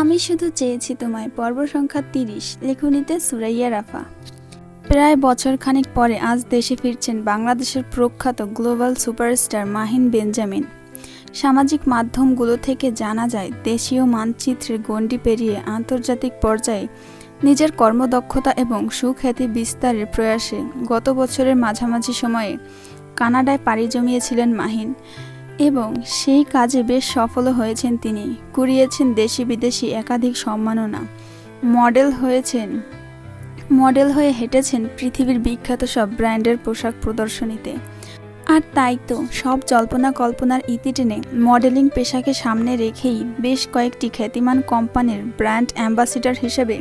আমি শুধু চেয়েছি তোমায় পর্ব সংখ্যা তিরিশ, লেখনীতে সুরাইয়া রাফা। প্রায় বছর খানিক পরে আজ দেশে ফিরছেন বাংলাদেশের প্রখ্যাত গ্লোবাল সুপারস্টার মাহিন বেঞ্জামিন। সামাজিক মাধ্যমগুলো থেকে জানা যায়, দেশীয় মানচিত্রের গণ্ডি পেরিয়ে আন্তর্জাতিক পর্যায়ে নিজের কর্মদক্ষতা এবং সুখ্যাতি বিস্তারের প্রয়াসে গত বছরের মাঝামাঝি সময়ে কানাডায় পাড়ি জমিয়েছিলেন মাহিন। এবং সেই কাজে বেশ সফলও হয়েছেন তিনি। কুড়িয়েছেন দেশি বিদেশি একাধিক সম্মাননা। মডেল হয়েছেন, মডেল হয়ে হেঁটেছেন পৃথিবীর বিখ্যাত সব ব্র্যান্ডের পোশাক প্রদর্শনীতে। আর তাই তো, সব জল্পনা কল্পনার ইতি টেনে মডেলিং পেশাকে সামনে রেখেই বেশ কয়েকটি খ্যাতিমান কোম্পানির ব্র্যান্ড অ্যাম্বাসিডর হিসেবে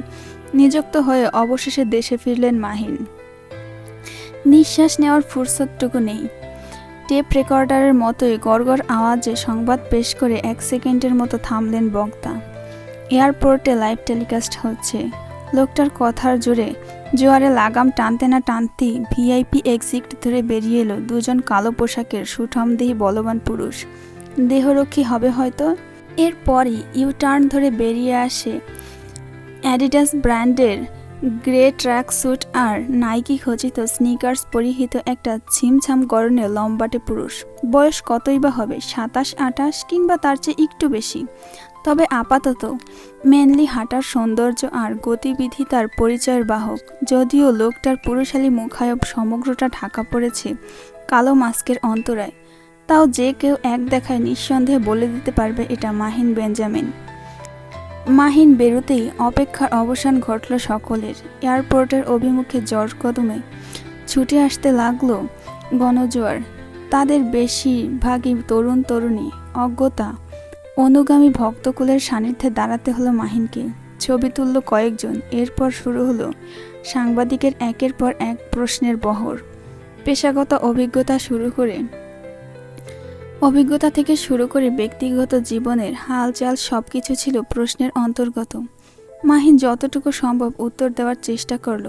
নিযুক্ত হয়ে অবশেষে দেশে ফিরলেন মাহিন। নিঃশ্বাস নেওয়ার ফুরসতটুকু নেই। টেপ রেকর্ডারের মতোই গড়গড় আওয়াজে সংবাদ পেশ করে এক সেকেন্ডের মতো থামলেন বক্তা। এয়ারপোর্টে লাইভ টেলিকাস্ট হচ্ছে। লোকটার কথার জোরে জোয়ারে লাগাম টানতে না টানতেই ভিআইপি এক্সিট ধরে বেরিয়ে এলো দুজন কালো পোশাকের সুঠমদেহী বলবান পুরুষ। দেহরক্ষী হবে হয়তো? এরপরই ইউ টার্ন ধরে বেরিয়ে আসে অ্যাডিডাস ব্র্যান্ডের গ্রে ট্র্যাক স্যুট আর নাইকি খচিত স্নিকার্স পরিহিত একটা ছিমছাম গরনে লম্বাটে পুরুষ। বয়স কতই বা হবে, সাতাশ আটাশ কিংবা তার চেয়ে একটু বেশি? তবে আপাতত মেনলি হাঁটার সৌন্দর্য আর গতিবিধি তার পরিচয়ের বাহক। যদিও লোকটার পুরুষালী মুখায়ব সমগ্রটা ঢাকা পড়েছে কালো মাস্কের অন্তরায়, তাও যে কেউ এক দেখায় নিঃসন্দেহে বলে দিতে পারবে এটা মাহিন বেঞ্জামিন। মাহিন বেরোতেই অপেক্ষার অবসান ঘটল সকলের। এয়ারপোর্টের অভিমুখে জ্বর কদমে ছুটে আসতে লাগল গণজোয়ার। তাদের বেশিরভাগই তরুণ তরুণী, অজ্ঞতা, অনুগামী ভক্তকুলের সান্নিধ্যে দাঁড়াতে হলো মাহিনকে। ছবি তুলল কয়েকজন, এরপর শুরু হলো সাংবাদিকের একের পর এক প্রশ্নের বহর। পেশাগত অভিজ্ঞতা শুরু করে অভিজ্ঞতা থেকে শুরু করে ব্যক্তিগত জীবনের হালচাল সব কিছু ছিল প্রশ্নের অন্তর্গত। মাহিন যতটুকু সম্ভব উত্তর দেওয়ার চেষ্টা করল।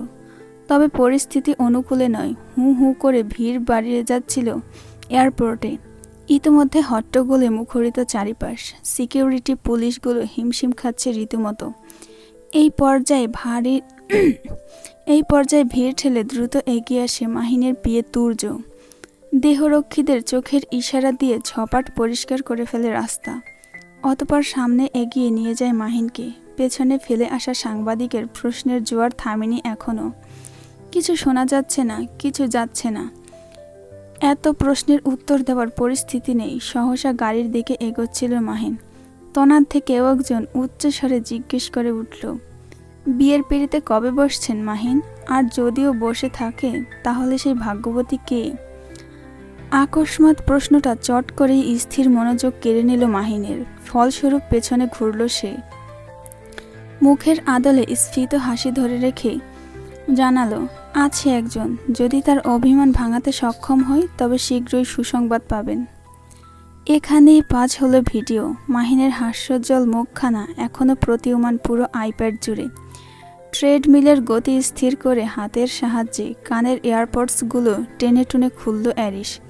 তবে পরিস্থিতি অনুকূলে নয়, হু হু করে ভিড় বাড়িয়ে যাচ্ছিল এয়ারপোর্টে। ইতিমধ্যে হট্টগোলে মুখরিত চারিপাশ, সিকিউরিটি পুলিশগুলো হিমশিম খাচ্ছে রীতিমতো। এই পর্যায়ে ভারী, এই পর্যায়ে ভিড় ঠেলে দ্রুত এগিয়ে আসে মাহিনের বিয়ে তুর্য। দেহরক্ষীদের চোখের ইশারা দিয়ে ঝপাট পরিষ্কার করে ফেলে রাস্তা। অতপর সামনে এগিয়ে নিয়ে যায় মাহিনকে। পেছনে ফেলে আসা সাংবাদিকের প্রশ্নের জোয়ার থামেনি এখনও কিছু শোনা যাচ্ছে না, কিছু যাচ্ছে না। এত প্রশ্নের উত্তর দেওয়ার পরিস্থিতি নেই, সহসা গাড়ির দিকে এগোচ্ছিল মাহিন। তনার থেকে কেউ একজন উচ্চস্বরে জিজ্ঞেস করে উঠল, বিয়ের পিড়িতে কবে বসছেন মাহিন? আর যদিও বসে থাকে, তাহলে সেই ভাগ্যবতী কে? আকস্মাৎ প্রশ্নটা চট করেই স্থির মনোযোগ কেড়ে নিল মাহিনের। ফলস্বরূপ পেছনে ঘুরল সে। মুখের আদলে স্ফীত হাসি ধরে রেখে জানালো, আছে একজন। যদি তার অভিমান ভাঙাতে সক্ষম হয় তবে শীঘ্রই সুসংবাদ পাবেন। এখানেই পাঁচ হলো ভিডিও। মাহিনের হাস্যোজ্জ্বল মুখখানা এখনও প্রতীয়মান পুরো আইপ্যাড জুড়ে। ট্রেডমিলের গতি স্থির করে হাতের সাহায্যে কানের এয়ারপডসগুলো টেনে টুনে খুলল অ্যারিস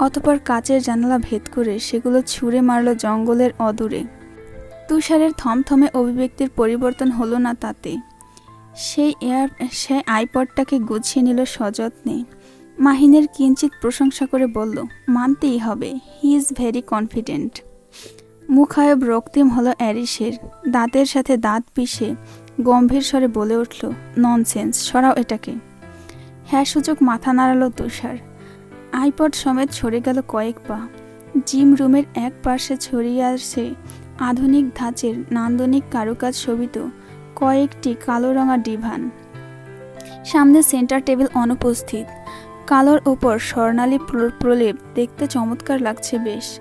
অতপর কাচের জানালা ভেদ করে সেগুলো ছুঁড়ে মারল জঙ্গলের অদূরে। তুষারের থমথমে অভিব্যক্তির পরিবর্তন হলো না তাতে। সেই এয়ার সে আইপডটাকে গুছিয়ে নিল সযত্নে। মাহিনের কিঞ্চিত প্রশংসা করে বলল, মানতেই হবে, হি ইজ ভেরি কনফিডেন্ট। মুখায়ব রক্তিম হলো অ্যারিসের, দাঁতের সাথে দাঁত পিষে গম্ভীর স্বরে বলে উঠল, ননসেন্স, সরাও এটাকে। হ্যাঁ সুযোগ মাথা নাড়ালো তুষার। আইপড সমেত সরে গেল কয়েক পা। জিম রুমের এক পাশে ছড়িয়ে আসে আধুনিক ধাঁচের নান্দনিক কারুকাজ শোভিত কয়েকটি কালো রঙা ডিভান। সামনে সেন্টার টেবিল অনুপস্থিত। কালোর ওপর স্বর্ণালী প্রলেপ দেখতে চমৎকার লাগছে বেশ।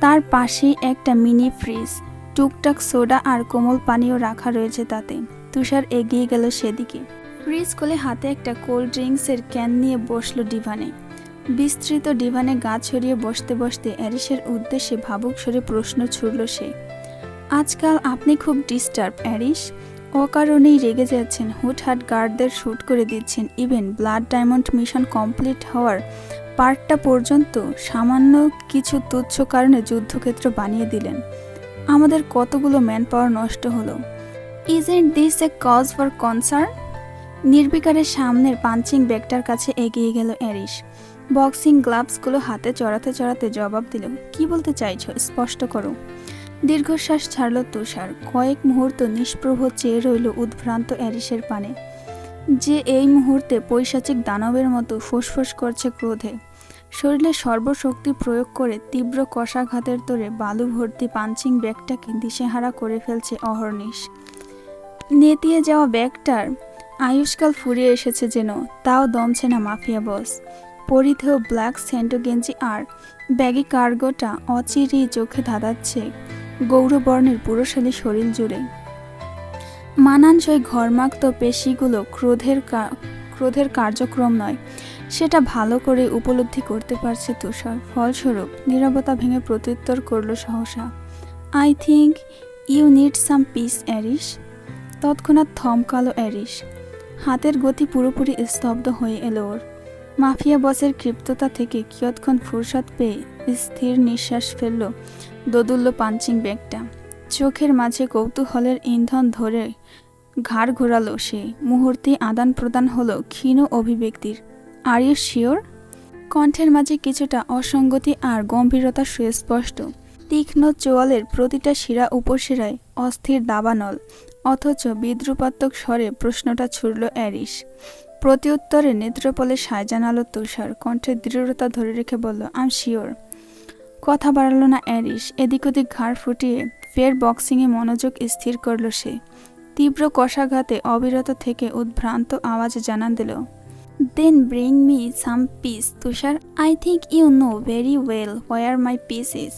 তার পাশেই একটা মিনি ফ্রিজ, টুকটাক সোডা আর কোমল পানীয় রাখা রয়েছে তাতে। তুষার এগিয়ে গেল সেদিকে। ফ্রিজ খুলে হাতে একটা কোল্ড ড্রিঙ্কসের ক্যান নিয়ে বসল ডিভানে। বিস্তৃত ডিভানে গা ছড়িয়ে বসতে বসতে অ্যারিসের উদ্দেশ্যে ভাবুক স্বরে প্রশ্ন ছুড়ল সে। আজকাল আপনি খুব ডিস্টার্ব, অ্যারিস। অকারণেই রেগে যাচ্ছেন, হুটহাট গার্ডদের শ্যুট করে দিচ্ছেন, even blood diamond mission complete হওয়ার পার্টটা পর্যন্ত সামান্য কিছু তুচ্ছ কারণে যুদ্ধক্ষেত্র বানিয়ে দিলেন। আমাদের কতগুলো ম্যান পাওয়ার নষ্ট হলো। Isn't this a cause for concern? নির্বিকারের সামনের পাঞ্চিং ব্যাগটার কাছে এগিয়ে গেল অ্যারিস। বক্সিং গ্লাভসগুলো হাতে চড়াতে চড়াতে জবাব দিল, কি বলতে চাইছো? স্পষ্ট করো। দীর্ঘশ্বাস ছাড়ল তুষার। কয়েক মুহূর্ত নিষ্প্রভ চেয়ে রইল উদ্ভ্রান্ত অ্যারিসের পানে। যে এই মুহূর্তে পৈশাচিক দানবের মতো ফুসফুস করছে ক্রোধে। শরীরে সর্বশক্তি প্রয়োগ করে তীব্র কষাঘাতের তোরে বালু ভর্তি পাঞ্চিং ব্যাগটাকে দিশেহারা করে ফেলছে অহর্নিশ। নেতিয়ে যাওয়া ব্যাগটার আয়ুষ্কাল ফুরিয়ে এসেছে যেন, তাও দমছে না মাফিয়া বস। পরিধেয় ব্ল্যাক সেন্টো গেঞ্জি আর ব্যাগি কার্গোটা অচিরেই চোখে ধাঁধাচ্ছে গৌরবর্ণের পুরুষালী শরীর জুড়ে। মানানসই ঘরমাক্ত পেশিগুলো ক্রোধের ক্রোধের কার্যক্রম নয়, সেটা ভালো করে উপলব্ধি করতে পারছে তুষার। ফলস্বরূপ, নীরবতা ভেঙে প্রত্যুত্তর করল সহসা। I think you need some peace অ্যারিস তৎক্ষণাৎ থমকালো অ্যারিস হাতের গতি পুরোপুরি স্তব্ধ হয়ে এলো ওর। মাফিয়া বসের ক্ষিপ্ততা থেকে কিয়ৎক্ষণ ফুরসত পেয়ে স্থির নিঃশ্বাস ফেলল দোদুল্য পাঞ্চিং ব্যাগটা। চোখের মাঝে কৌতূহলের ইন্ধন ধরে ঘাড় ঘোরালো সে। মুহূর্তে আদান প্রদান হলো ক্ষীণ অভিব্যক্তির। আর ইউ শিওর কণ্ঠের মাঝে কিছুটা অসঙ্গতি আর গম্ভীরতা সুস্পষ্ট। তীক্ষ্ণ চোয়ালের প্রতিটা শিরা উপশিরায় অস্থির দাবানল, অথচ বিদ্রুপাত্মক স্বরে প্রশ্নটা ছুড়ল অ্যারিস প্রত্যুত্তরে নেত্রপলে সায় আলো তুষার কণ্ঠের দৃঢ়তা ধরে রেখে বলল আম শিওর কথা বাড়ালো না অ্যারিস এদিক ওদিক ঘাড় ফুটিয়ে ফের বক্সিংয়ে মনোযোগ স্থির করল সে। তীব্র কষাঘাতে অবিরত থেকে উদ্ভ্রান্ত আওয়াজ জানান দিল then bring me some peace Tushar. I think you know very well where my peace is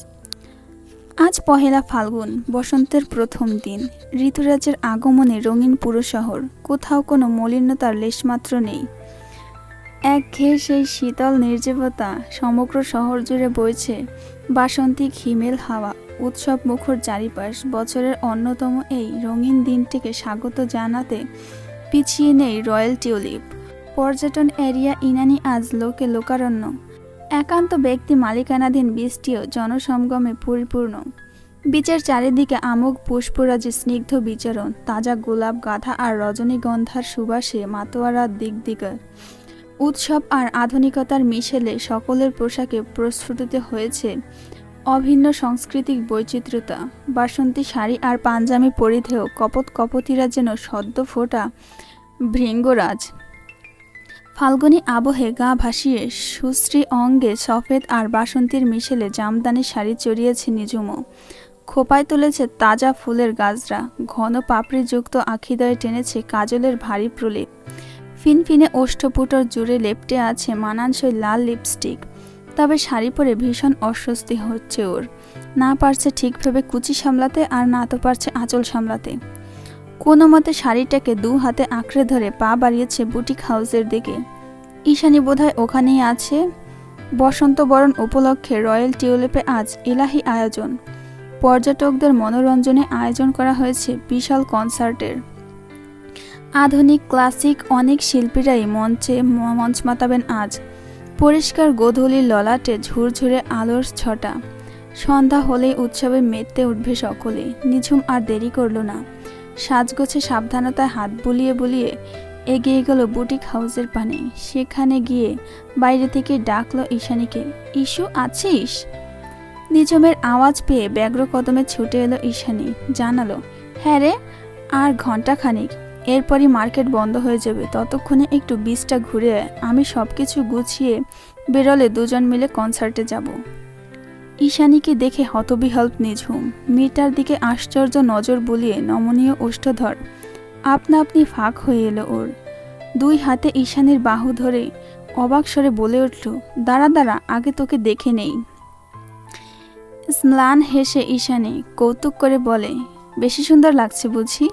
আজ পহেলা ফাল্গুন, বসন্তের প্রথম দিন। ঋতুরাজের আগমনে রঙিন পুরো শহর, কোথাও কোনো মলিনতার লেশমাত্র নেই। এক একঘেয়ে সেই শীতল নির্জীবতা সমগ্র শহর জুড়ে বইছে বাসন্তিক হিমেল হাওয়া, উৎসব মুখর চারিপাশ, বছরের অন্যতম এই রঙিন দিনটিকে স্বাগত জানাতে পিছিয়ে নেই রয়্যাল টিউলিপ। পর্যটন এরিয়া ইনানি আজ লোকে লোকারণ্য। একান্ত ব্যক্তি মালিকানাধীন বৃষ্টিও জনসমাগমে পরিপূর্ণ। বিচের চারিদিকে আমোঘ পুষ্পরাজে স্নিগ্ধ বিচরণ, তাজা গোলাপ গাধা আর রজনীগন্ধার সুবাসে মাতোয়ারা দিক দিগার উৎসব আর আধুনিকতার মিশেলে সকলের পোশাকে প্রস্ফুটিত হয়েছে অভিন্ন সাংস্কৃতিক বৈচিত্র্যতা। বাসন্তী শাড়ি আর পাঞ্জাবি পরিধেয় কপত কপতিরা যেন সদ্য ফোটা ভৃঙ্গরাজ। ফাল্গুনী আবহে গা ভাসিয়ে সুশ্রী অঙ্গে সফেদ আর বাসন্তীর মিশেলে জামদানি শাড়ি চড়িয়েছে নিজুমো। খোপায় তুলেছে তাজা ফুলের গাজরা ঘন পাপড়িযুক্ত আখিদয়ে টেনেছে কাজলের ভারী প্রলেপ। ফিনফিনে ওষ্ঠপুটর জুড়ে লেপটে আছে মানানসই লাল লিপস্টিক। তবে শাড়ি পরে ভীষণ অস্বস্তি হচ্ছে ওর। না পারছে ঠিকভাবে কুচি সামলাতে আর না তো পারছে আঁচল সামলাতে। কোনো মতে শাড়িটাকে দু হাতে আঁকড়ে ধরে পা বাড়িয়েছে বুটিক হাউসের দিকে। ঈশানী বোধহয় ওখানেই আছে। বসন্ত বরণ উপলক্ষে রয়্যাল টিউলিপে আজ এলাহি আয়োজন। পর্যটকদের মনোরঞ্জনে আয়োজন করা হয়েছে বিশাল কনসার্টের। আধুনিক, ক্লাসিক অনেক শিল্পীরাই মঞ্চে মঞ্চ মাতাবেন আজ। পরিষ্কার গোধূলির ললাটে ঝুরঝুরে আলোর ছটা। সন্ধ্যা হলেই উৎসবে মেতে উঠবে সকলে নিঝুম আর দেরি করল না। সাজগোছে সাবধানতায় হাত বুলিয়ে বুলিয়ে এগিয়ে গেল বুটিক হাউসের পানে। সেখানে গিয়ে বাইরে থেকে ডাকলো ঈশানীকে ইস্যু আছিস? নিঝুমের আওয়াজ পেয়ে ব্যগ্র কদমে ছুটে এলো ঈশানী, জানালো হ্যাঁ রে, আর ঘণ্টা খানিক এরপরই মার্কেট বন্ধ হয়ে যাবে। ততক্ষণে একটু বীজটা ঘুরে আমি সব কিছু গুছিয়ে বেরোলে দুজন মিলে কনসার্টে যাব। ঈশানীকে দেখে হতবিহল্প নিঝুম। মেয়েটার দিকে আশ্চর্য নজর বুলিয়ে নমনীয় ওষ্ঠধর আপনা আপনি ফাঁক হয়ে এলো ওর। দুই হাতে ঈশানীর বাহু ধরে অবাক স্বরে বলে উঠল, দাঁড়া দাঁড়া, আগে তোকে দেখে নেই। স্ম্লান হেসে ঈশানী কৌতুক করে বলে, বেশি সুন্দর লাগছে বুঝি?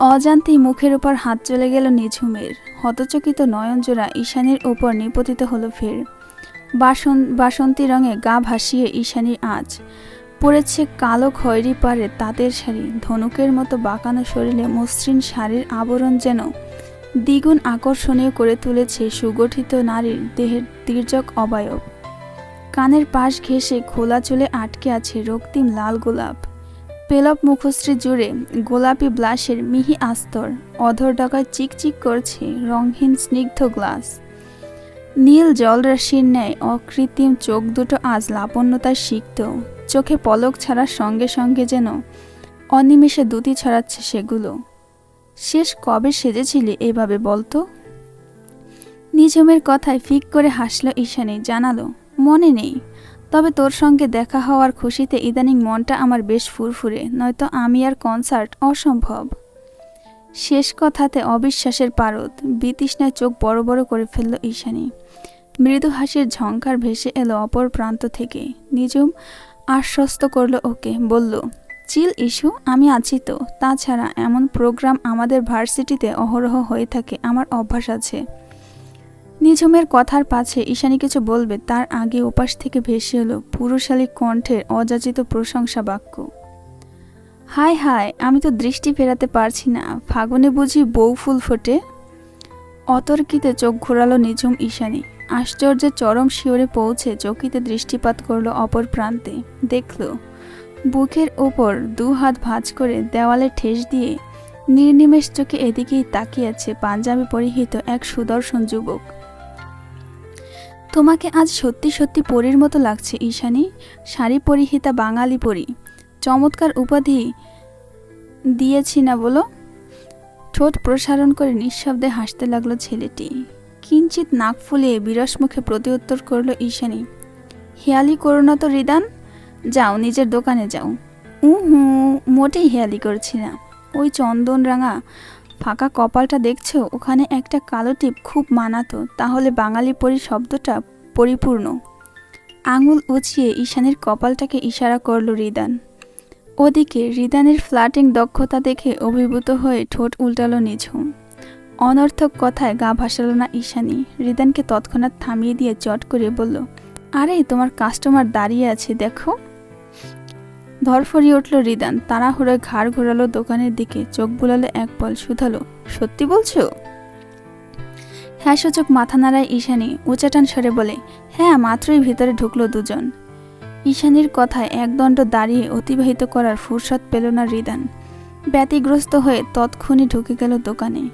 অজান্তেই মুখের উপর হাত চলে গেল নিঝুমের। হতচকিত নয়নজোড়া ঈশানীর ওপর নিপতিত হলো ফের। বাসন, বাসন্তী রঙে গা ভাসিয়ে ঈশানীর আঁচ। পড়েছে কালো খয়েরি পাড়ে তাঁতের শাড়ি। ধনুকের মতো বাঁকানো শরীরে মসৃণ শাড়ির আবরণ যেন দ্বিগুণ আকর্ষণীয় করে তুলেছে সুগঠিত নারীর দেহের তির্যক অবায়ব। কানের পাশ ঘেঁষে খোলা চুলে আটকে আছে রক্তিম লাল গোলাপ। পেলপ মুখশ্রী জুড়ে গোলাপি ব্লাশের মিহি আস্তর। অধর ডাকায় চিকচিক করছে রংহীন স্নিগ্ধ গ্লাস। নীল জলরাশির ন্যায় অকৃত্রিম চোখ দুটো আজ লাবণ্যতায় সিক্ত। চোখে পলক ছাড়ার সঙ্গে সঙ্গে যেন অনিমেষে দুটি ছড়াচ্ছে সেগুলো। শেষ কবে সেজেছিলি এভাবে বলতো? নিজমের কথায় ফিক করে হাসল ঈশানী, জানালো, মনে নেই। তবে তোর সঙ্গে দেখা হওয়ার খুশিতে ইদানিং মনটা আমার বেশ ফুরফুরে, নয়তো আমি আর কনসার্ট অসম্ভব। শেষ কথাতে অবিশ্বাসের পারদ, বিতৃষ্ণায় চোখ বড় বড় করে ফেলল ঈশানী। মৃদু হাসির ঝঙ্কার ভেসে এলো অপর প্রান্ত থেকে। নিজম আশ্বস্ত করল ওকে, বলল, চিল ইস্যু আমি আছি তো। তাছাড়া এমন প্রোগ্রাম আমাদের ভার্সিটিতে অহরহ হয়ে থাকে, আমার অভ্যাস আছে নিঝুমের কথার পাছে ঈশানী কিছু বলবে, তার আগে ওপাশ থেকে ভেসে এলো পুরুষালী কণ্ঠের অযাচিত প্রশংসা বাক্য হায় হায়, আমি তো দৃষ্টি ফেরাতে পারছি না। ফাগুনে বুঝি বউ ফুল ফোটে। অতর্কিতে চোখ ঘোরালো নিঝুম ঈশানী। আশ্চর্যের চরম শিওরে পৌঁছে চকিতে দৃষ্টিপাত করল অপর প্রান্তে। দেখল, বুকের ওপর দু হাত ভাঁজ করে দেওয়ালে ঠেস দিয়ে নির্নিমেষ চোখে এদিকেই তাকিয়ে আছে পাঞ্জাবি পরিহিত এক সুদর্শন যুবক। তোমাকে আজ সত্যি সত্যি পরীর মতো লাগছে ঈশানী। শাড়ি পরিহিতা বাঙালি পরী। চমৎকার উপাধি দিয়েছি না বলো? ঠোঁট প্রসারণ করে নিঃশব্দে হাসতে লাগল ছেলেটি। কিঞ্চিত নাক ফুলিয়ে বিরস মুখে প্রতিউত্তর করল ঈশানী। হেয়ালি করো না তো রিদান। যাও, নিজের দোকানে যাও। উ হু মোটেই হেয়ালি করছি না। ওই চন্দন রাঙা ফাঁকা কপালটা দেখছ? ওখানে একটা কালো টিপ খুব মানাতো। তাহলে বাঙালি পরি শব্দটা পরিপূর্ণ। আঙুল উঁচিয়ে ঈশানের কপালটাকে ইশারা করল রিদান। ওদিকে রিদানের ফ্ল্যাটিং দক্ষতা দেখে অভিভূত হয়ে ঠোঁট উল্টালো নিঝুম। অনর্থক কথায় গা ভাসালো না ঈশানি। রিদানকে তৎক্ষণাৎ থামিয়ে দিয়ে চট করে বলল, আরে, তোমার কাস্টমার দাঁড়িয়ে আছে, দেখো। ধরফরিয়ে উঠল রিদান, তাড়াহুড়োয় ঘাড় ঘোরালো দোকানের দিকে, চোখ বুলালো এক পল, শুধালো, সত্যি বলছো? হ্যাঁ সূচক মাথা নাড়ায় ঈশানি, উচাটান সরে বলে হ্যাঁ মাত্রই ভিতরে ঢুকলো দুজন। ঈশানীর কথায় একদণ্ড দাঁড়িয়ে অতিবাহিত করার ফুরসত পেল না রিদান। ব্যতিগ্রস্ত হয়ে তৎক্ষণই ঢুকে গেল দোকানে।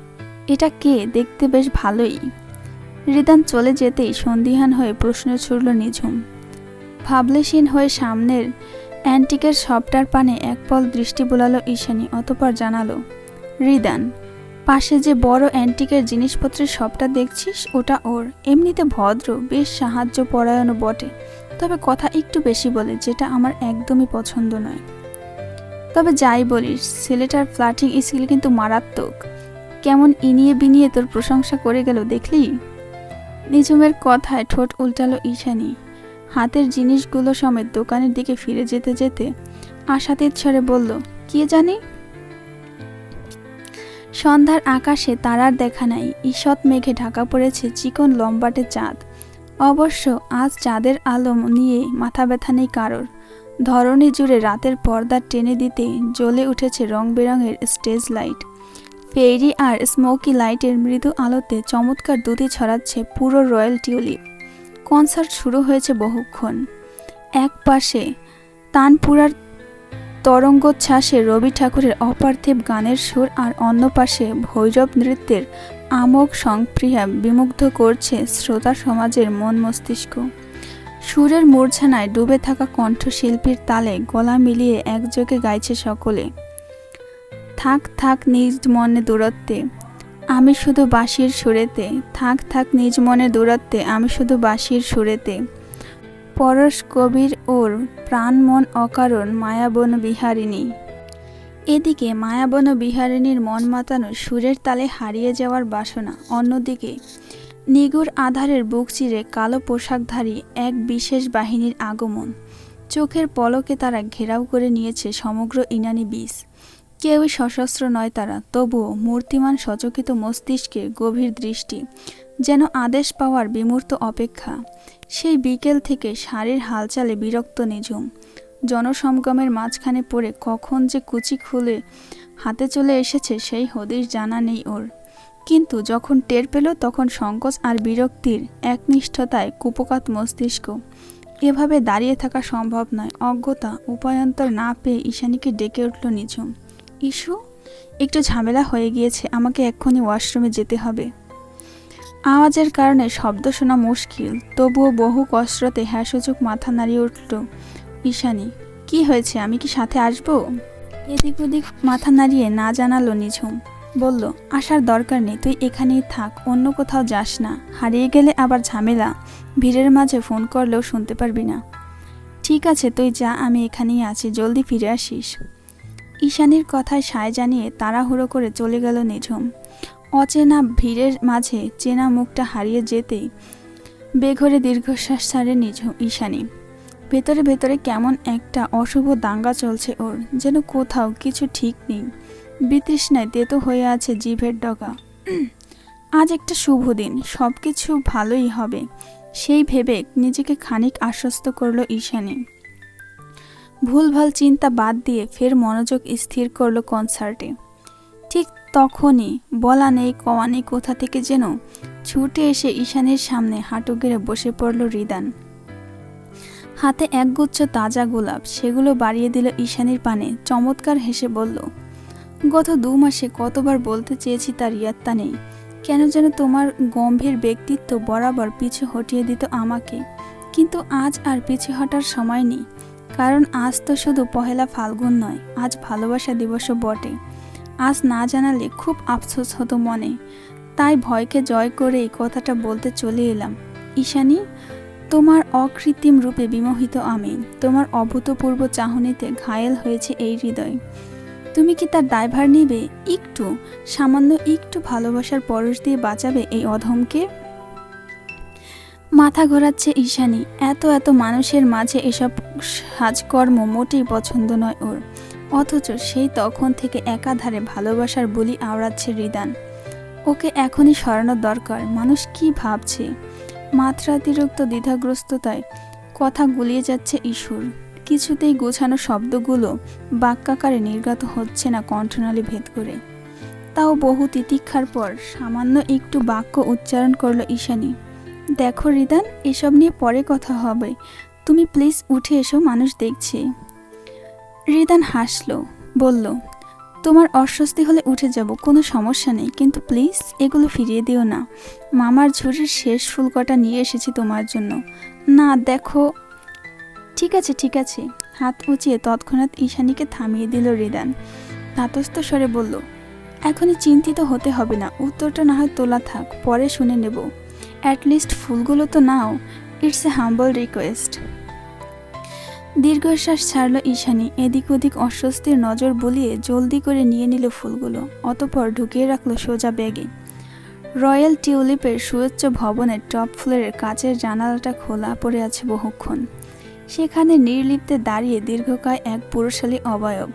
এটা কে? দেখতে বেশ ভালোই। রিদান চলে যেতেই সন্দিহান হয়ে প্রশ্ন ছুড়ল নিঝুম। ভাবলেশীন হয়ে সামনের অ্যান্টিকের সবটার পানে এক পল দৃষ্টি বোলালো ঈশানী, অতপর জানালো, রিদান, পাশে যে বড় অ্যান্টিকের জিনিসপত্রের সবটা দেখছিস, ওটা ওর। এমনিতে ভদ্র, বেশ সাহায্য পরায়ণও বটে। তবে কথা একটু বেশি বলে, যেটা আমার একদমই পছন্দ নয়। তবে যাই বলিস, ছেলেটার ফ্লাটিং স্কিল কিন্তু মারাত্মক। কেমন ইনিয়ে বিনিয়ে তোর প্রশংসা করে গেল দেখলি? নিজুমের কথায় ঠোঁট উল্টালো ঈশানী। হাতের জিনিসগুলো সমেত দোকানের দিকে ফিরে যেতে যেতে আশাতীত স্বরে বলল, কে জানি? সন্ধ্যার আকাশে তারার দেখা নাই। ঈষৎ মেঘে ঢাকা পড়েছে চিকন লম্বাটে চাঁদ। অবশ্য আজ চাঁদের আলো নিয়ে মাথা ব্যথা নেই কারোর। ধরণী জুড়ে রাতের পর্দা টেনে দিতে জ্বলে উঠেছে রং বেরঙের স্টেজ লাইট। ফেরি আর স্মোকি লাইটের মৃদু আলোতে চমৎকার দুটি ছড়াচ্ছে পুরো রয়্যাল টিউলিপ। কনসার্ট শুরু হয়েছে বহুক্ষণ। এক পাশে তানপুরার তরঙ্গোচ্ছ্বাসে রবি ঠাকুরের অপার্থিব গানের সুর আর অন্য পাশে ভৈরব নৃত্যের আমোঘ সংপ্রিয়া বিমুগ্ধ করছে শ্রোতা সমাজের মন মস্তিষ্ক। সুরের মূর্ছানায় ডুবে থাকা কণ্ঠশিল্পীর তালে গলা মিলিয়ে একযোগে গাইছে সকলে। থাক থাক নিজ মনে দূরত্বে, আমি শুধু বাঁশির সুরেতে। থাক থাক নিজ মনে দূরত্বে, আমি শুধু বাঁশির সুরেতে। পরশ কবির ওর প্রাণ মন অকারণ মায়াবন বিহারিণী। এদিকে মায়াবন বিহারিণীর মন মাতানো সুরের তালে হারিয়ে যাওয়ার বাসনা, অন্যদিকে নিগুর আধারের বুক চিরে কালো পোশাকধারী এক বিশেষ বাহিনীর আগমন। চোখের পলকে তারা ঘেরাও করে নিয়েছে সমগ্র ইনানি বিষ। কেউই সশস্ত্র নয় তারা, তবুও মূর্তিমান সচকিত মস্তিষ্কে গভীর দৃষ্টি, যেন আদেশ পাওয়ার বিমূর্ত অপেক্ষা। সেই বিকেল থেকে শাড়ির হালচালে বিরক্ত নিঝুম। জনসমাগমের মাঝখানে পড়ে কখন যে কুচি খুলে হাতে চলে এসেছে সেই হদিশ জানা নেই ওর। কিন্তু যখন টের পেল তখন সংকোচ আর বিরক্তির একনিষ্ঠতায় কুপকাত মস্তিষ্ক। এভাবে দাঁড়িয়ে থাকা সম্ভব নয়। অজ্ঞতা, উপায়ন্তর না পেয়ে ঈশানীকে ডেকে উঠল নিঝুম। ইস্যু একটু ঝামেলা হয়ে গিয়েছে, আমাকে এক্ষুনি ওয়াশরুমে যেতে হবে। আওয়াজের কারণে শব্দ শোনা মুশকিল, তবুও বহু কসরতে হ্যাঁ সূচক মাথা নাড়িয়ে উঠল। ঈশানী কি হয়েছে? আমি কি সাথে আসব? এদিক ওদিক মাথা নাড়িয়ে না জানালো নিঝুম। বলল, আসার দরকার নেই, তুই এখানেই থাক, অন্য কোথাও যাস না। হারিয়ে গেলে আবার ঝামেলা। ভিড়ের মাঝে ফোন করলেও শুনতে পারবি না। ঠিক আছে, তুই যা, আমি এখানেই আছি, জলদি ফিরে আসিস। ঈশানীর কথায় সায় জানিয়ে তাড়াহুড়ো করে চলে গেল নিঝুম। অচেনা ভিড়ের মাঝে চেনা মুখটা হারিয়ে যেতেই বেঘরে দীর্ঘশ্বাস ছাড়ে নিঝুম, ঈশানী। ভেতরে ভেতরে কেমন একটা অশুভ দাঙ্গা চলছে ওর, যেন কোথাও কিছু ঠিক নেই। বিতৃষ্ণায় তেতো হয়ে আছে জিভের ডগা। আজ একটা শুভ দিন সব কিছু ভালোই হবে। সেই ভেবে নিজেকে খানিক আশ্বস্ত করল ঈশানী। ভুলভাল চিন্তা বাদ দিয়ে ফের মনোযোগ স্থির করল কনসার্টে। ঠিক তখনই বলা নেই কওয়া নেই কোথা থেকে যেন ছুটে এসে ঈশানীর সামনে হাঁটু গেড়ে বসে পড়ল রিদান। হাতে একগুচ্ছ তাজা গোলাপ, সেগুলো বাড়িয়ে দিল ঈশানির পানে। চমৎকার হেসে বলল, গত দু মাসে কতবার বলতে চেয়েছি তার ইয়াত্তা নেই। কেন যেন তোমার গম্ভীর ব্যক্তিত্ব বরাবর পিছু হটিয়ে দিত আমাকে। কিন্তু আজ আর পিছু হটার সময় নেই। কারণ আজ তো শুধু পহেলা ফাল্গুন নয়, আজ ভালোবাসা দিবসও বটে। আজ না জানালে খুব আফসোস হতো মনে। তাই ভয়কে জয় করে এই কথাটা বলতে চলে এলাম। ঈশানী তোমার অকৃত্রিম রূপে বিমোহিত আমি। তোমার অভূতপূর্ব চাহনিতে ঘায়েল হয়েছে এই হৃদয়। তুমি কি তার দায়ভার নিবে? একটু। সামান্য একটু ভালোবাসার পরশ দিয়ে বাঁচাবে এই অধমকে? মাথা ঘোরাচ্ছে ঈশানী। এত এত মানুষের মাঝে এসব সাজকর্ম মোটেই পছন্দ নয় ওর। অথচ সেই তখন থেকে একাধারে ভালোবাসার বলি আওড়াচ্ছে রিদান। ওকে এখনই সরানোর দরকার। মানুষ কি ভাবছে? মাত্রাতিরিক্ত দ্বিধাগ্রস্ততায় কথা গুলিয়ে যাচ্ছে ঈশ্বর। কিছুতেই গোছানো শব্দগুলো বাক্যাকারে নির্গত হচ্ছে না কণ্ঠনালী ভেদ করে। তাও বহু তিতিক্ষার পর সামান্য একটু বাক্য উচ্চারণ করল ঈশানী, দেখো রিদান, এসব নিয়ে পরে কথা হবে। তুমি প্লিজ উঠে এসো, মানুষ দেখছে। রিদান হাসলো, বলল তোমার অস্বস্তি হলে উঠে যাব, কোনো সমস্যা নেই। কিন্তু প্লিজ এগুলো ফিরিয়ে দিও না। মামার ঝুড়ির শেষ ফুলকটা নিয়ে এসেছি তোমার জন্য। না, দেখো। ঠিক আছে ঠিক আছে। হাত উঁচিয়ে তৎক্ষণাৎ ঈশানীকে থামিয়ে দিল রিদান। ধাতস্থ স্বরে বলল, এখনই চিন্তিত হতে হবে না। উত্তরটা না হয় তোলা থাক, পরে শুনে নেব। অ্যাটলিস্ট ফুলগুলো তো নাও। ইটস এ হাম্বল রিকোয়েস্ট দীর্ঘশ্বাস ছাড়ল ঈশানী। এদিক ওদিক অস্বস্তির নজর বলিয়ে জলদি করে নিয়ে নিল ফুলগুলো, অতপর ঢুকিয়ে রাখল সোজা ব্যাগে। রয়্যাল টিউলিপের সুউচ্চ ভবনের টপ ফ্লোরের কাচের জানালাটা খোলা পড়ে আছে বহুক্ষণ। সেখানে নির্লিপ্তে দাঁড়িয়ে দীর্ঘকায় এক পুরুষালী অবয়ব।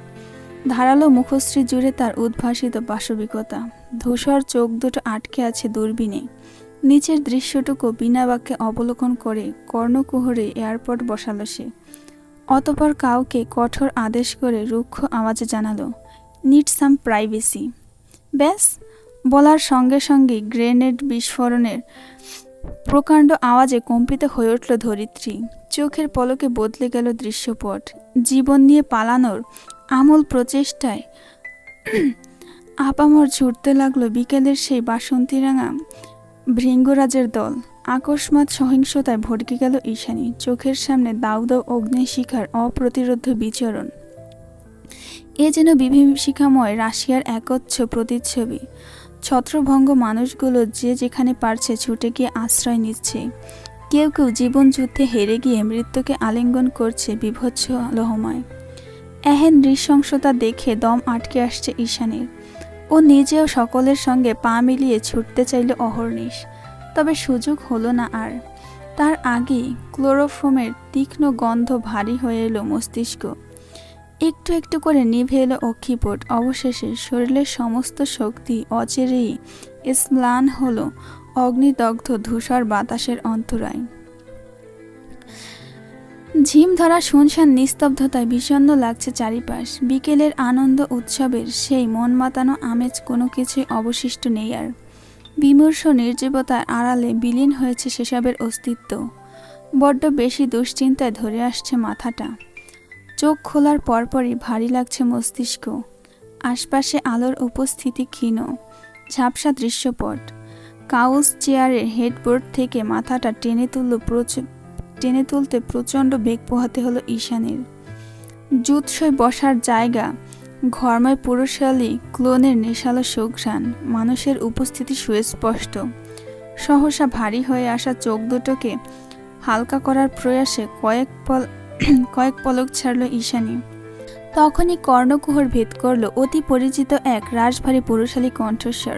ধারালো মুখশ্রী জুড়ে তার উদ্ভাসিত পাশবিকতা ধূসর চোখ দুটো আটকে আছে দূরবীনে। নিচের দৃশ্যটুকু বিনা বাক্যে অবলোকন করে কর্ণকুহরে এয়ারপোর্ট বসালো সে। অতপর কাউকে কঠোর আদেশ করে রুক্ষ আওয়াজে জানালো নিড সাম প্রাইভেসি। ব্যাস, বলার সঙ্গে সঙ্গে গ্রেনেড বিস্ফোরণের প্রকাণ্ড আওয়াজে কম্পিত হয়ে উঠল ধরিত্রী। চোখের পলকে বদলে গেল দৃশ্যপট। জীবন নিয়ে পালানোর আমূল প্রচেষ্টায় আপামর ছুটতে লাগল বিকেলের সেই বাসন্তীরাঙা ভৃঙ্গরাজের দল। আকস্মাৎ সহিংসতায় ভটকে গেল ঈশানী। চোখের সামনে দাউ দাউ অগ্নিশিখার অপ্রতিরোধ বিচরণ। এ যেন বিভীষিকাময় রাশিয়ার একচ্ছ প্রতিচ্ছবি। ছত্রভঙ্গ মানুষগুলো যে যেখানে পারছে ছুটে গিয়ে আশ্রয় নিচ্ছে। কেউ কেউ জীবন যুদ্ধে হেরে গিয়ে মৃত্যুকে আলিঙ্গন করছে বিভৎস লহময়। এহেন নৃশংসতা দেখে দম আটকে আসছে ঈশানীর। ও নিজেও সকলের সঙ্গে পা মিলিয়ে ছুটতে চাইল অহর্নিশ। তবে সুযোগ হলো না আর। তার আগে ক্লোরোফোমের তীক্ষ্ণ গন্ধ ভারী হয়ে এলো মস্তিষ্ক। একটু একটু করে নিভে এলো অক্ষিপট। অবশেষে শরীরের সমস্ত শক্তি অচেরেই স্ম্লান হলো অগ্নিদগ্ধ ধূসর বাতাসের অন্তরায়। ঝিম ধরা, শুনশান নিস্তব্ধতায় বিষণ্ণ লাগছে চারিপাশ। বিকেলের আনন্দ উৎসবের সেই মন মাতানো আমেজ কোনো কিছুই অবশিষ্ট নেই আর। বিমর্ষ নির্জীবতার আড়ালে বিলীন হয়েছে সেসবের অস্তিত্ব। বড্ড বেশি দুশ্চিন্তায় ধরে আসছে মাথাটা। চোখ খোলার পরপরই ভারী লাগছে মস্তিষ্ক। আশপাশে আলোর উপস্থিতি ক্ষীণ, ঝাপসা দৃশ্যপট। কাউস চেয়ারের হেডবোর্ড থেকে মাথাটা টেনে তুলল টেনে তুলতে প্রচণ্ড বেগ পোহাতে হলো ঈশানের। জুৎসই বসার জায়গা ঘরময় পুরুষালী, ক্লোনের নেশালো সুঘ্রাণ মানুষের উপস্থিতি সুস্পষ্ট সহসা ভারী হয়ে আসা চোখ দুটোকে হালকা করার প্রয়াসে কয়েক পল কয়েক পলক ছাড়ল ঈশানী। তখনই কর্ণকুহর ভেদ করল অতি পরিচিত এক রাশভারী পুরুষালী কণ্ঠস্বর।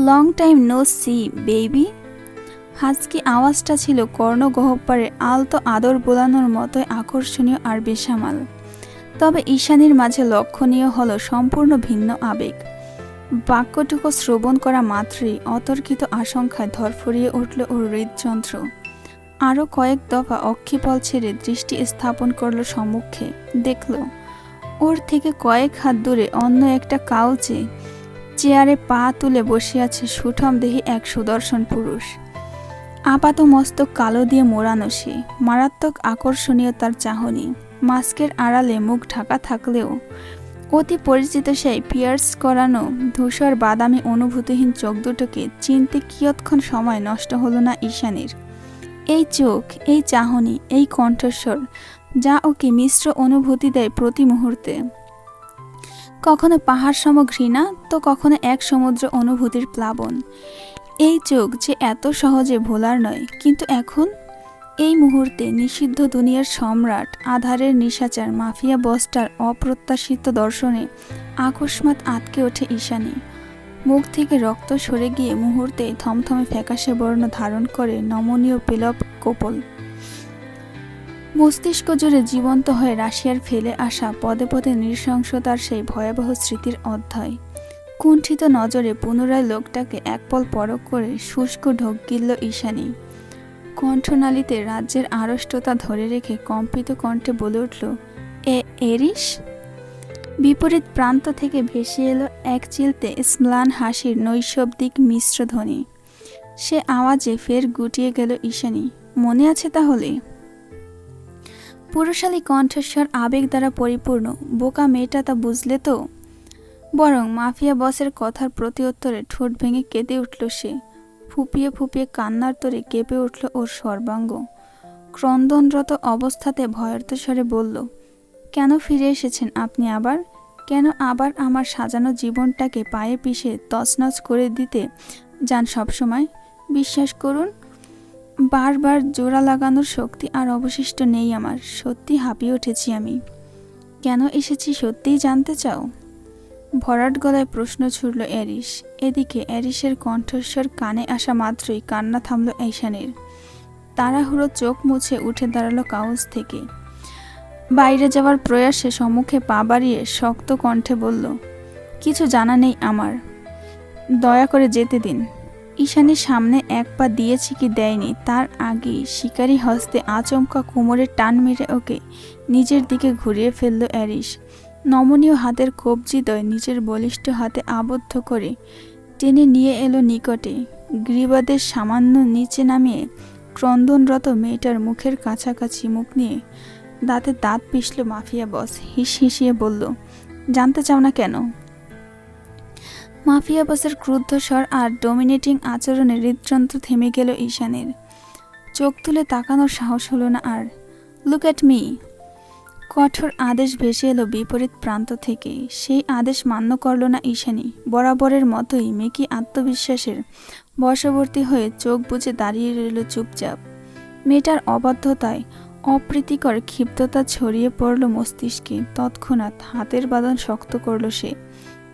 Long time no see baby হাজকি আওয়াজটা ছিল কর্ণগহ্বরে আলতো আদর বোলানোর মতোই আকর্ষণীয় আর বেসামাল। তবে ঈশানীর মাঝে লক্ষণীয় হলো সম্পূর্ণ ভিন্ন আবেগ। বাক্যটুকু শ্রবণ করা মাত্রই অতর্কিত আশঙ্কায় ধরফরিয়ে উঠল ওর হৃদযন্ত্র। আরও কয়েক দফা অক্ষিপল ছেড়ে দৃষ্টি স্থাপন করল সম্মুখে। দেখল, ওর থেকে কয়েক হাত দূরে অন্য একটা কাউচে চেয়ারে পা তুলে বসে আছে সুঠম দেহি এক সুদর্শন পুরুষ। আপাত মস্তক কালো দিয়ে মোড়ানো সে। মারাত্মক আকর্ষণীয় তার চাহনি। মাস্কের আড়ালে মুখ ঢাকা থাকলেও অতি পরিচিত সেই পিয়ার্স করানো ধূসর বাদামি অনুভূতিহীন চোখ দুটোকে চিনতে কিয়ৎক্ষণ সময় নষ্ট হলো না ঈশানীর। এই চোখ, এই চাহনি, এই কণ্ঠস্বর, যা ওকে মিশ্র অনুভূতি দেয় প্রতি মুহূর্তে। কখনো পাহাড় সম ঘৃণা, তো কখনো এক সমুদ্র অনুভূতির প্লাবন। এই চোখ যে এত সহজে ভোলার নয়, কিন্তু এখন এই মুহূর্তে নিষিদ্ধ দুনিয়ার সম্রাট আধারের নিশাচার মাফিয়া বসটার অপ্রত্যাশিত দর্শনে আকস্মাত আটকে ওঠে ঈশানী। মুখ থেকে রক্ত সরে গিয়ে মুহূর্তে থমথমে ফ্যাকাশে বর্ণ ধারণ করে নমনীয় পেলব কোপল মস্তিষ্ক জুড়ে জীবন্ত হয়ে রাশিয়ার ফেলে আসা পদে পদে নৃশংসতার সেই ভয়াবহ স্মৃতির অধ্যায়। কুণ্ঠিত নজরে পুনরায় লোকটাকে এক পল পরক করে শুষ্ক ঢোক গিলল ঈশানী। কণ্ঠনালীতে রাজ্যের আড়ষ্টতা ধরে রেখে কম্পিত কণ্ঠে বলে উঠল, এ এরিস বিপরীত প্রান্ত থেকে ভেসে এলো এক চিলতে স্ম্লান হাসির নৈশব্দিক মিশ্র ধ্বনি। সে আওয়াজে ফের গুটিয়ে গেল ঈশানী, মনে আছে তাহলে? পুরুষালী কণ্ঠস্বর আবেগ দ্বারা পরিপূর্ণ, বোকা মেয়েটা তা বুঝলে তো? বরং মাফিয়া বসের কথার প্রতি উত্তরে ঠোঁট ভেঙে কেঁদে উঠল সে। ফুপিয়ে ফুপিয়ে কান্নার তরে কেঁপে উঠল ওর সর্বাঙ্গ। ক্রন্দনরত অবস্থাতে ভয়ার্ত স্বরে বলল, কেন ফিরে এসেছেন আপনি আবার? কেন আবার আমার সাজানো জীবনটাকে পায়ে পিষে তছনছ করে দিতে যান সবসময়? বিশ্বাস করুন, বারবার জোড়া লাগানোর শক্তি আর অবশিষ্ট নেই আমার। সত্যি হাঁপিয়ে উঠেছি আমি। কেন এসেছি সত্যিই জানতে চাও? ভরাট গলায় প্রশ্ন ছুড়ল অ্যারিস এদিকে অ্যারিসের কণ্ঠস্বর কানে আসা মাত্রই কান্না থামল ঈশানের। তাড়াহুড়ো চোখ মুছে উঠে দাঁড়াল কাউস থেকে। বাইরে যাওয়ার প্রয়াসে সম্মুখে পা বাড়িয়ে শক্ত কণ্ঠে বলল, কিছু জানা নেই আমার। দয়া করে যেতে দিন। ঈশানের সামনে এক পা দিয়েছে কি দেয়নি, তার আগেই শিকারি হস্তে আচমকা কোমরে টান মেরে ওকে নিজের দিকে ঘুরিয়ে ফেলল অ্যারিস নমনীয় হাতের কবজিদয় নিজের বলিষ্ঠ হাতে আবদ্ধ করে টেনে নিয়ে এলো নিকটে। গ্রীবাদের সামান্য নিচে নামিয়ে ক্রন্দনরত মেয়েটার মুখের কাছাকাছি মুখ নিয়ে দাঁতে দাঁত পিষল মাফিয়া বস। হিস হিসিয়ে বলল, জানতে চাও না কেন? মাফিয়া বসের ক্রুদ্ধ স্বর আর ডোমিনেটিং আচরণে হৃদযন্ত্র থেমে গেল ঈশানের। চোখ তুলে তাকানোর সাহস হলো না আর। Look at me. কঠোর আদেশ ভেসে এলো বিপরীত প্রান্ত থেকে। সেই আদেশ মান্য করল না ঈশানী। বরাবরের মতোই মেকি আত্মবিশ্বাসের বশবর্তী হয়ে চোখ বুজে দাঁড়িয়ে রইল চুপচাপ। মেয়েটার অবাধ্যতায়, অপ্রীতিকর ক্ষিপ্ততা ছড়িয়ে পড়ল মস্তিষ্কে। তৎক্ষণাৎ হাতের বাদন শক্ত করল সে।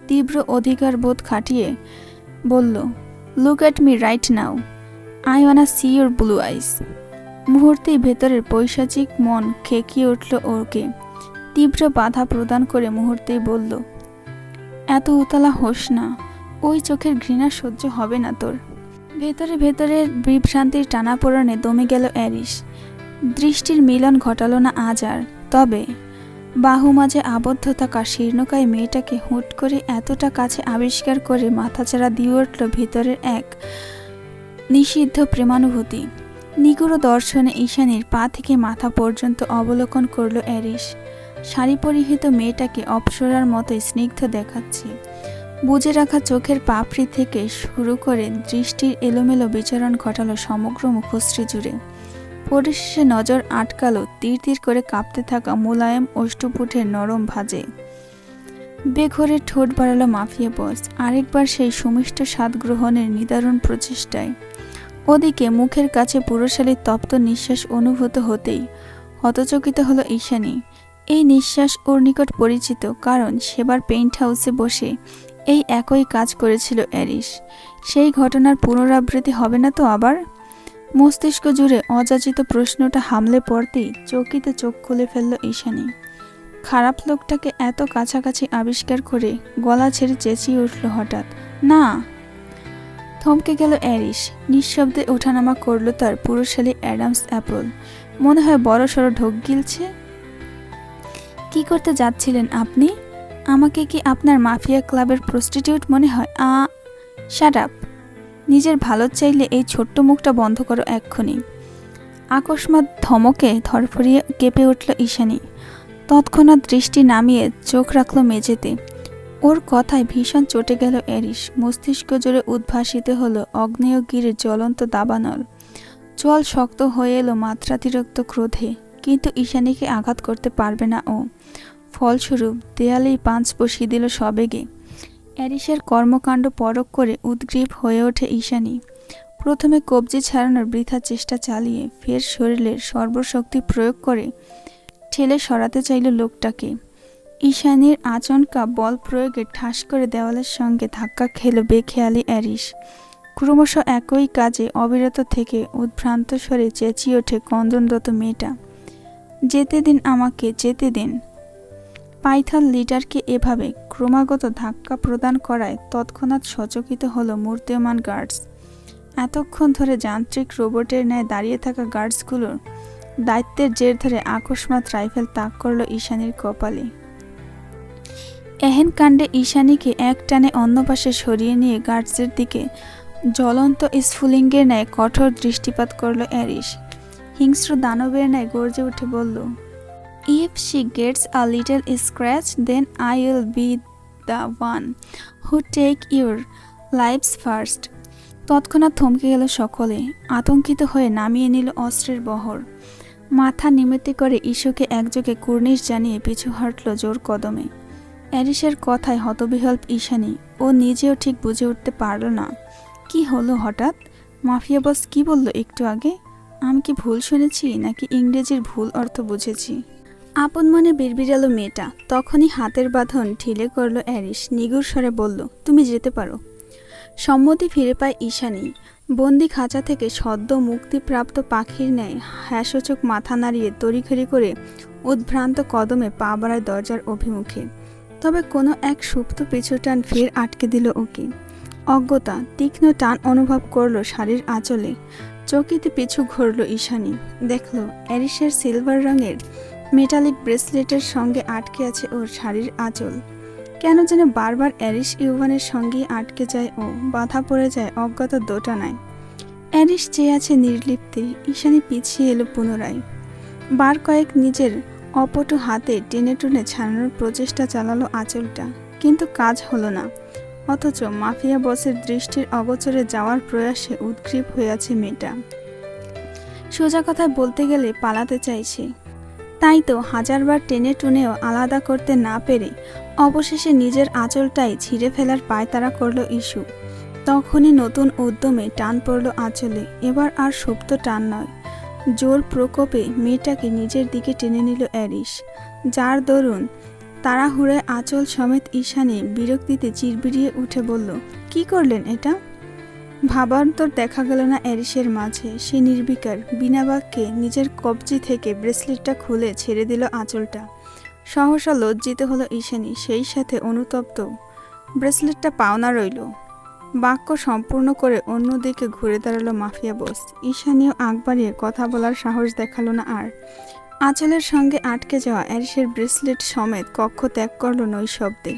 তীব্র অধিকার বোধ খাটিয়ে বলল look at me right now I wanna see your blue eyes মুহূর্তেই ভেতরের পৈশাচিক মন খেকিয়ে উঠল ওকে তীব্র বাধা প্রদান করে মুহূর্তেই বলল, এত উতলা হোস না, ওই চোখের ঘৃণা সহ্য হবে না তোর। ভেতরে ভেতরে বিভ্রান্তির টানাপোড়নে দমে গেল অ্যারিস দৃষ্টির মিলন ঘটালো না আজ আর। তবে বাহু মাঝে আবদ্ধ থাকা শীর্ণকায় মেয়েটাকে হুট করে এতটা কাছে আবিষ্কার করে মাথাচাড়া দিয়ে উঠল ভিতরের এক নিষিদ্ধ প্রেমানুভূতি। নিগুড় দর্শনে ঈশানীর পা থেকে মাথা পর্যন্ত অবলোকন করল অ্যারিস শাড়ি পরিহিত মেয়েটাকে অপসরার মতো স্নিগ্ধ দেখাচ্ছে। বুঝে রাখা চোখের পাপড়ি থেকে শুরু করে দৃষ্টির এলোমেলো বিচরণ ঘটালো সমগ্র মুখশ্রী জুড়ে। পরিশেষে নজর আটকালো তীর তীর করে কাঁপতে থাকা মোলায়েম অষ্টপুটের নরম ভাজে। বেঘরে ঠোঁট বাড়ালো মাফিয়া বস, আরেকবার সেই সুমিষ্ট স্বাদ গ্রহণের নিদারুণ প্রচেষ্টায়। ওদিকে মুখের কাছে পুরুষালীর তপ্ত নিঃশ্বাস অনুভূত হতেই হতচকিত হলো ঈশানী। এই নিঃশ্বাস ওর নিকট পরিচিত, কারণ সেবার পেইন্ট হাউসে বসে এই একই কাজ করেছিল অ্যারিস। সেই ঘটনার পুনরাবৃত্তি হবে না তো আবার? মস্তিষ্ক জুড়ে অযাচিত প্রশ্নটা হামলে পড়তেই চকিতে চোখ খুলে ফেলল ঈশানী। খারাপ লোকটাকে এত কাছাকাছি আবিষ্কার করে গলা ছেড়ে চেঁচিয়ে উঠল হঠাৎ। না! থমকে গেল অ্যারিস নিঃশব্দে ওঠানামা করল তার পুরুষালী অ্যাডামস অ্যাপল। মনে হয় বড় সড়ো ঢোক গিলছে। কি করতে যাচ্ছিলেন আপনি? আমাকে কি আপনার মাফিয়া ক্লাবের প্রস্টিটিউট মনে হয়? আ শাট আপ নিজের ভালো চাইলে এই ছোট্ট মুখটা বন্ধ করো এক্ষুনি। আকস্মাৎ ধমকে ধরফরিয়ে কেঁপে উঠল ঈশানী। তৎক্ষণাৎ দৃষ্টি নামিয়ে চোখ রাখল মেঝেতে। ওর কথায় ভীষণ চটে গেল এরিস মস্তিষ্ক জুড়ে উদ্ভাসিত হলো অগ্নেয়গিরির জ্বলন্ত দাবানল। জল শক্ত হয়ে এলো মাত্রাতিরিক্ত ক্রোধে, কিন্তু ঈশানীকে আঘাত করতে পারবে না ও। ফলস্বরূপ দেয়ালেই পাঁচ বসিয়ে দিল সবেগে। অ্যারিসের কর্মকাণ্ড পরক করে উদ্গ্রীব হয়ে ওঠে ঈশানী। প্রথমে কবজি ছাড়ানোর বৃথা চেষ্টা চালিয়ে ফের শরীরের সর্বশক্তি প্রয়োগ করে ঠেলে সরাতে চাইল লোকটাকে। ঈশানীর আচমকা বল প্রয়োগে ঠাস করে দেওয়ালের সঙ্গে ধাক্কা খেল বেখেয়ালি অ্যারিস ক্রমশ একই কাজে অবিরত থেকে উদ্ভ্রান্ত স্বরে চেঁচিয়ে ওঠে কন্দনরত মেয়েটা। যেতে দিন আমাকে, যেতে দিন। পাইথন লিডারকে এভাবে ক্রমাগত ধাক্কা প্রদান করায় তৎক্ষণাৎ সচকিত হলো মূর্তিমান গার্ডস। এতক্ষণ ধরে যান্ত্রিক রোবটের ন্যায় দাঁড়িয়ে থাকা গার্ডসগুলোর দায়িত্বের জের ধরে আকস্মাৎ রাইফেল তাক করল ঈশানীর কপালে। এহেন কাণ্ডে ঈশানীকে এক টানে অন্য পাশে সরিয়ে নিয়ে গার্ডসের দিকে জ্বলন্ত স্ফুলিঙ্গের ন্যায় কঠোর দৃষ্টিপাত করল অ্যারিস হিংস্র দানবের ন্যায় গর্জে উঠে বলল if she gets a little scratch then I will be the one who take your life's first তৎক্ষণাৎ থমকে গেল সকলে, আতঙ্কিত হয়ে নামিয়ে নিল অস্ত্রের বহর। মাথা নিমিত্তে করে ইস্যুকে একযোগে কুর্নিশ জানিয়ে পিছু হাঁটল জোর কদমে। অ্যারিসের কথায় হতবিহল্প ঈশানী। ও নিজেও ঠিক বুঝে উঠতে পারল না। কি হলো হঠাৎ? মাফিয়া বস কি বলল একটু আগে? আমি কি ভুল শুনেছি নাকি ইংরেজির ভুল অর্থ বুঝেছি? আপন মনে বিড়বিড়ালো মেয়েটা। তখনই হাতের বাঁধন ঢিলে করল অ্যারিস। নিগুর স্বরে বলল, তুমি যেতে পারো। সম্মতি ফিরে পায় ঈশানী। বন্দি খাঁচা থেকে সদ্য মুক্তিপ্রাপ্ত পাখির ন্যায় হ্যাসোচক মাথা নাড়িয়ে তড়িঘড়ি করে উদ্ভ্রান্ত কদমে পা বাড়ায় দরজার অভিমুখে। তবে কোনো এক সুপ্ত পিছুটান ফের আটকে দিল ওকে অজ্ঞতা, তীক্ষ্ণ টান অনুভব করল শাড়ির আঁচলে। চকিতে পিছু ঘুরল ঈশানী। দেখল অ্যারিসের সিলভার রঙের মেটালিক ব্রেসলেটের সঙ্গে আটকে আছে ওর শাড়ির আঁচল। কেন যেন বারবার অ্যারিস ইউভানের সঙ্গেই আটকে যায় ও বাধা পড়ে যায় অজ্ঞাত দোটানায়। অ্যারিস চেয়ে আছে নির্লিপ্তে, ঈশানী পিছিয়ে এলো পুনরায়। বার কয়েক নিজের অপটু হাতে টেনে টুনে ছাড়ানোর প্রচেষ্টা চালালো আঁচলটা। কিন্তু কাজ হলো না। অথচ মাফিয়া বসের দৃষ্টির অগোচরে যাওয়ার প্রয়াসে উদ্গ্রীব হয়ে আছে মেয়েটা। সোজা কথায় বলতে গেলে পালাতে চাইছে তাই তো হাজারবার টেনে টুনেও আলাদা করতে না পেরে অবশেষে নিজের আঁচলটাই ছিঁড়ে ফেলার পায়তারা করল ইস্যু তখনই নতুন উদ্যমে টান পড়ল আঁচলে। এবার আর সুপ্ত টান নয়। জোর প্রকোপে মেয়েটাকে নিজের দিকে টেনে নিল অ্যারিস যার দরুন তাড়াহুড়ে আঁচল সমেত ঈশানে বিরক্তিতে চিরবিড়িয়ে উঠে বলল, কি করলেন এটা? ভাবান্তর দেখা গেল না অ্যারিসের মাঝে। সে নির্বিকার, বিনা বাক্যে নিজের কবজি থেকে ব্রেসলেটটা খুলে ছেড়ে দিল আঁচলটা। সহসা লজ্জিত হলো ঈশানী, সেই সাথে অনুতপ্ত, ব্রেসলেটটা পাওনা রইল। বাক্য সম্পূর্ণ করে অন্যদিকে ঘুরে দাঁড়াল মাফিয়া বোস। ঈশানীয় আগ বাড়িয়ে কথা বলার সাহস দেখাল না আর। আঁচলের সঙ্গে আটকে যাওয়া অ্যারিসের ব্রেসলেট সমেত কক্ষ ত্যাগ করল নৈশব্দে।